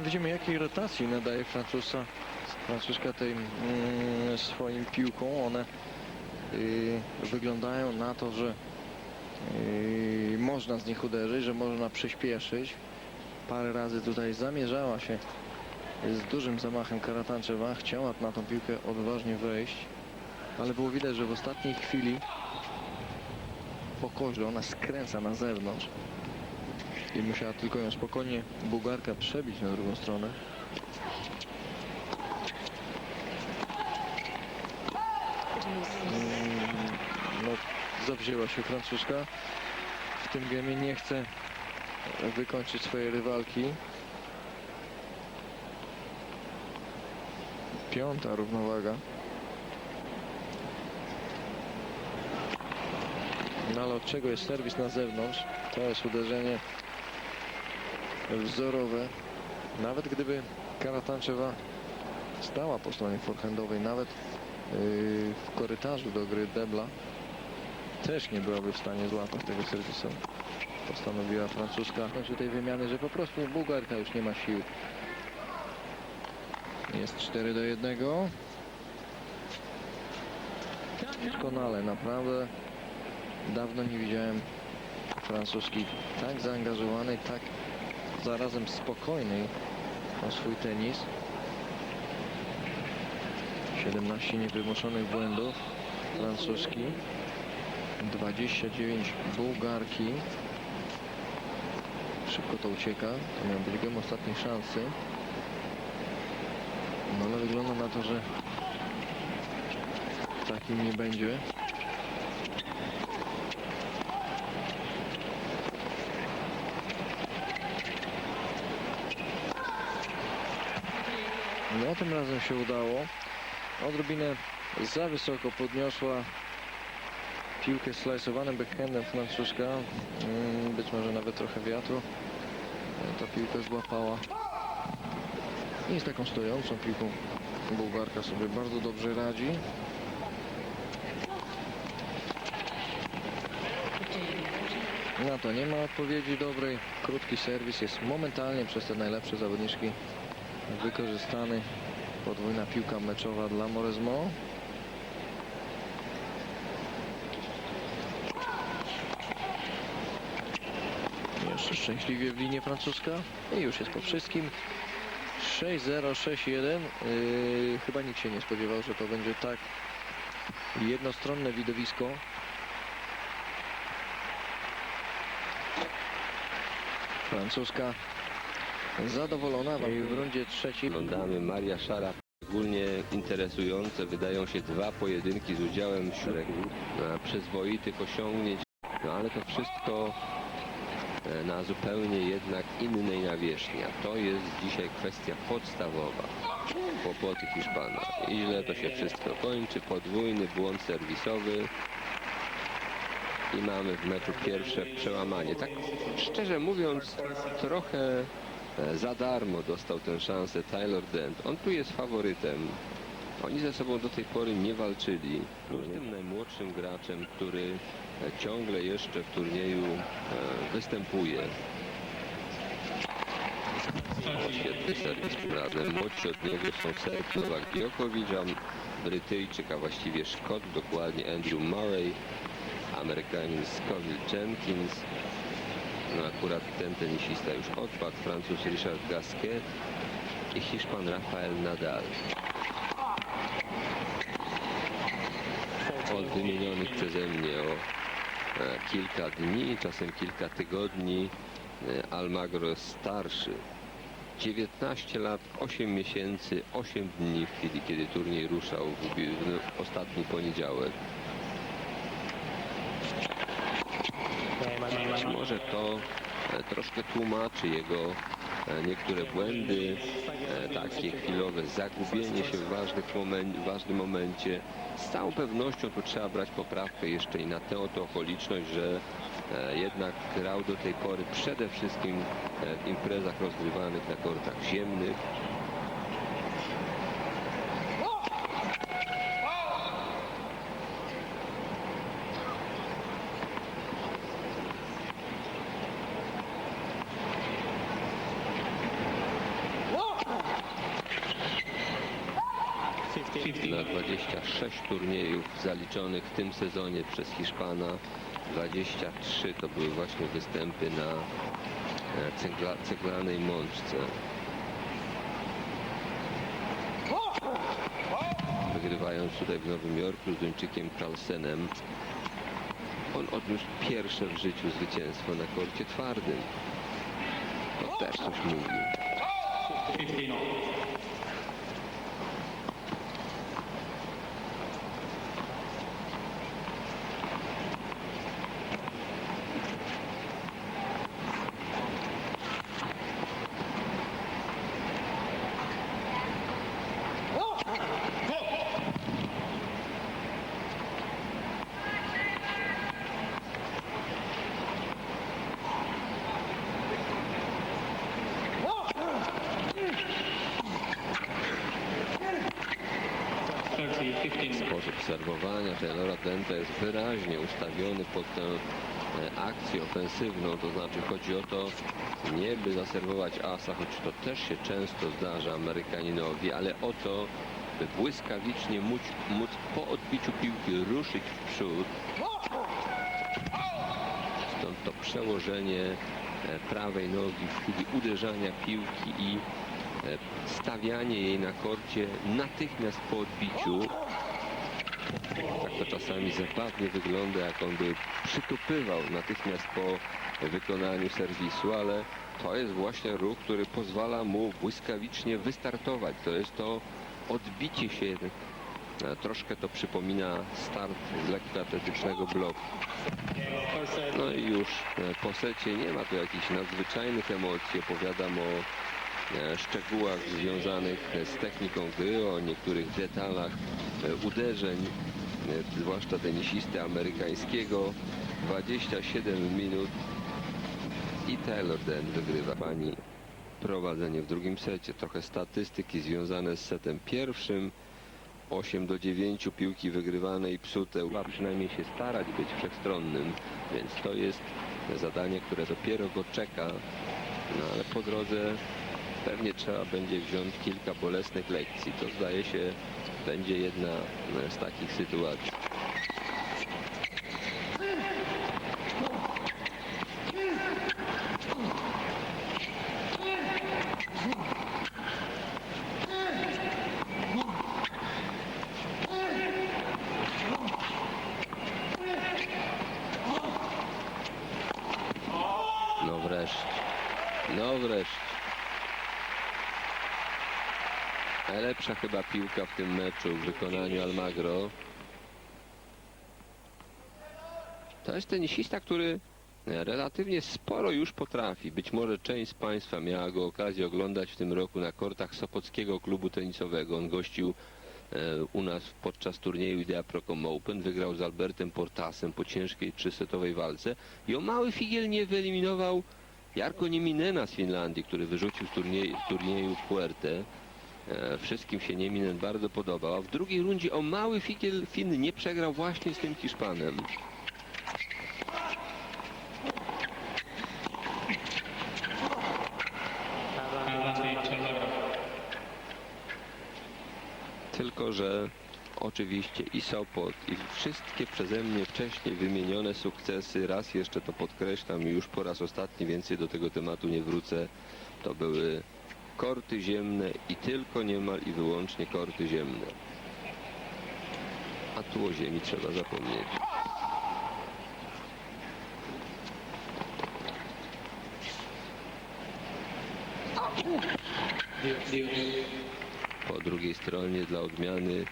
widzimy jakiej rotacji nadaje Francuza, Francuszka tej mm, swoim piłką. One y, wyglądają na to, że y, można z nich uderzyć, że można przyspieszyć. Parę razy tutaj zamierzała się z dużym zamachem Karatanczewa. Chciała na tą piłkę odważnie wejść, ale było widać, że w ostatniej chwili po koźle ona skręca na zewnątrz i musiała tylko ją spokojnie Bułgarka przebić na drugą stronę. Mm, No, zawzięła się Francuszka. W tym gemie nie chce wykończyć swojej rywalki. Piąta równowaga. No ale od czego jest serwis na zewnątrz? To jest uderzenie wzorowe. Nawet gdyby Karatanczewa stała po stronie forehandowej, nawet yy, w korytarzu do gry debla, też nie byłaby w stanie złapać tego serwisu. Postanowiła francuska przy tej wymiany, że po prostu Bułgarka już nie ma sił. Jest 4 do 1. Doskonale, naprawdę dawno nie widziałem francuski tak zaangażowanej, tak zarazem spokojnej o swój tenis. 17 niewymuszonych błędów francuski, 29 Bułgarki. Szybko to ucieka, to miał być gem ostatniej szansy. No ale wygląda na to, że takim nie będzie. No tym razem się udało. Odrobinę za wysoko podniosła piłkę slajsowanym backhandem Francuszka. Mm, Być może nawet trochę wiatru. Ta piłka złapała. I z taką stojącą piłką Bułgarka sobie bardzo dobrze radzi. Na to nie ma odpowiedzi dobrej. Krótki serwis jest momentalnie przez te najlepsze zawodniczki wykorzystany. Podwójna piłka meczowa dla Moresmo. Jeszcze szczęśliwie w linię francuska. I już jest po wszystkim. 6-0, 6-1. Yy, chyba nikt się nie spodziewał, że to będzie tak jednostronne widowisko. Francuska zadowolona w rundzie trzeciej. Oglądamy Maria Szara. Szczególnie interesujące wydają się dwa pojedynki z udziałem szeregu e, przyzwoitych osiągnięć, no ale to wszystko e, na zupełnie jednak innej nawierzchni. A to jest dzisiaj kwestia podstawowa. Kłopoty Hiszpana. Ile to się wszystko kończy? Podwójny błąd serwisowy. I mamy w meczu pierwsze przełamanie. Tak szczerze mówiąc, trochę Za darmo dostał tę szansę Tyler Dent. On tu jest faworytem. Oni ze sobą do tej pory nie walczyli. Już tym najmłodszym graczem, który e, ciągle jeszcze w turnieju e, występuje. Świetny serwis razem. Młodsi od niego są Serb Nowak Djokovic, Brytyjczyk, a właściwie Szkot, dokładnie Andrew Murray, Amerykanin Scoville Jenkins, no akurat ten tenisista już odpadł, Francuz Richard Gasquet i Hiszpan Rafael Nadal. Od wymienionych przeze mnie o e, kilka dni, czasem kilka tygodni, e, Almagro starszy. 19 lat, 8 miesięcy, 8 dni w chwili, kiedy turniej ruszał w, ostatni poniedziałek. Być może to e, troszkę tłumaczy jego e, niektóre błędy, e, takie chwilowe zagubienie się w, ważnych momen ważnym momencie. Z całą pewnością tu trzeba brać poprawkę jeszcze i na tę oto okoliczność, że jednak grał do tej pory przede wszystkim w imprezach rozgrywanych na kortach ziemnych. Na 26 turniejów zaliczonych w tym sezonie przez Hiszpana. 23 to były właśnie występy na e, cegla, ceglanej mączce. Wygrywając tutaj w Nowym Jorku z Duńczykiem Carlsenem. On odniósł pierwsze w życiu zwycięstwo na korcie twardym. To też coś mówi. Sposób serwowania Taylora Denta jest wyraźnie ustawiony pod tę e, akcję ofensywną, to znaczy chodzi o to, nie by zaserwować asa, choć to też się często zdarza Amerykaninowi, ale o to, by błyskawicznie móc, móc po odbiciu piłki ruszyć w przód. Stąd to przełożenie e, prawej nogi w chwili uderzania piłki i e, stawianie jej na korcie natychmiast po odbiciu. To czasami zabawnie wygląda, jak on by przytupywał natychmiast po wykonaniu serwisu, ale to jest właśnie ruch, który pozwala mu błyskawicznie wystartować. To jest to odbicie się. Troszkę to przypomina start z lekkoatletycznego bloku. No i już e, po secie nie ma tu jakichś nadzwyczajnych emocji. Opowiadam o e, szczegółach związanych z techniką gry, o niektórych detalach e, uderzeń, zwłaszcza tenisisty amerykańskiego. 27 minut i Taylor Den wygrywa pani prowadzenie w drugim secie. Trochę statystyki związane z setem pierwszym. 8 do 9 piłki wygrywane i psute. Trzeba przynajmniej się starać być wszechstronnym, więc to jest zadanie, które dopiero go czeka. No ale po drodze pewnie trzeba będzie wziąć kilka bolesnych lekcji. To zdaje się będzie jedna z takich sytuacji. No wreszcie. No wreszcie. Najlepsza chyba piłka w tym meczu w wykonaniu Almagro. To jest tenisista, który relatywnie sporo już potrafi. Być może część z Państwa miała go okazję oglądać w tym roku na kortach Sopockiego Klubu Tenisowego. On gościł e, u nas podczas turnieju Idea Procom Open. Wygrał z Albertem Portasem po ciężkiej trzysetowej walce. I o mały figiel nie wyeliminował Jarko Nieminena z Finlandii, który wyrzucił z turnieju, z turnieju w Puerte. E, Wszystkim się Nieminen bardzo podobał. A w drugiej rundzie o mały figiel Fin nie przegrał właśnie z tym Hiszpanem. Tylko, że oczywiście i Sopot, i wszystkie przeze mnie wcześniej wymienione sukcesy, raz jeszcze to podkreślam i już po raz ostatni więcej do tego tematu nie wrócę, to były korty ziemne i tylko niemal i wyłącznie korty ziemne. A tu o ziemi trzeba zapomnieć. Po drugiej stronie dla odmiany